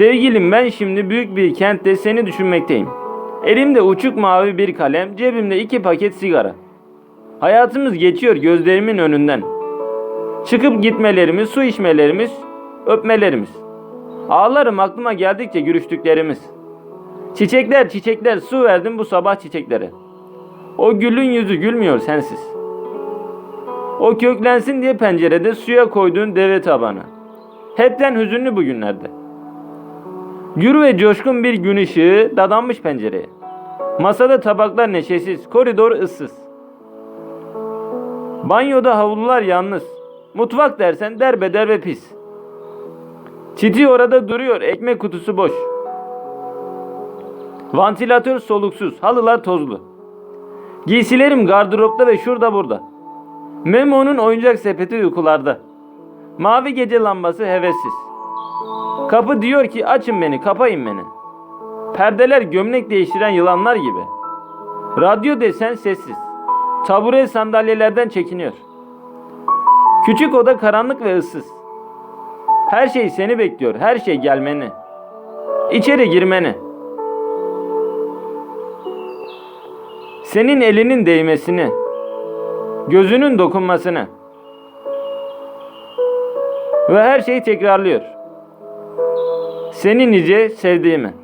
Sevgilim ben şimdi büyük bir kentte seni düşünmekteyim. Elimde uçuk mavi bir kalem, cebimde iki paket sigara. Hayatımız geçiyor gözlerimin önünden. Çıkıp gitmelerimiz, su içmelerimiz, öpmelerimiz. Ağlarım aklıma geldikçe görüştüklerimiz. Çiçekler çiçekler su verdim bu sabah çiçeklere. O gülün yüzü gülmüyor sensiz. O köklensin diye pencerede suya koyduğun deve tabanı. Hepten hüzünlü bugünlerde. Gür ve coşkun bir gün ışığı dadanmış pencereye. Masada tabaklar neşesiz, koridor ıssız. Banyoda havlular yalnız. Mutfak dersen derbeder ve pis. Çiti orada duruyor, ekmek kutusu boş. Vantilatör soluksuz, halılar tozlu. Giysilerim gardıropta ve şurada burada. Memo'nun oyuncak sepeti uykularda. Mavi gece lambası hevessiz. Kapı diyor ki açın beni, kapayın beni. Perdeler gömlek değiştiren yılanlar gibi. Radyo desen sessiz. Tabure sandalyelerden çekiniyor. Küçük oda karanlık ve ıssız. Her şey seni bekliyor, her şey gelmeni. İçeri girmeni. Senin elinin değmesini, gözünün dokunmasını. Ve her şeyi tekrarlıyor. Seni nice sevdiğimi.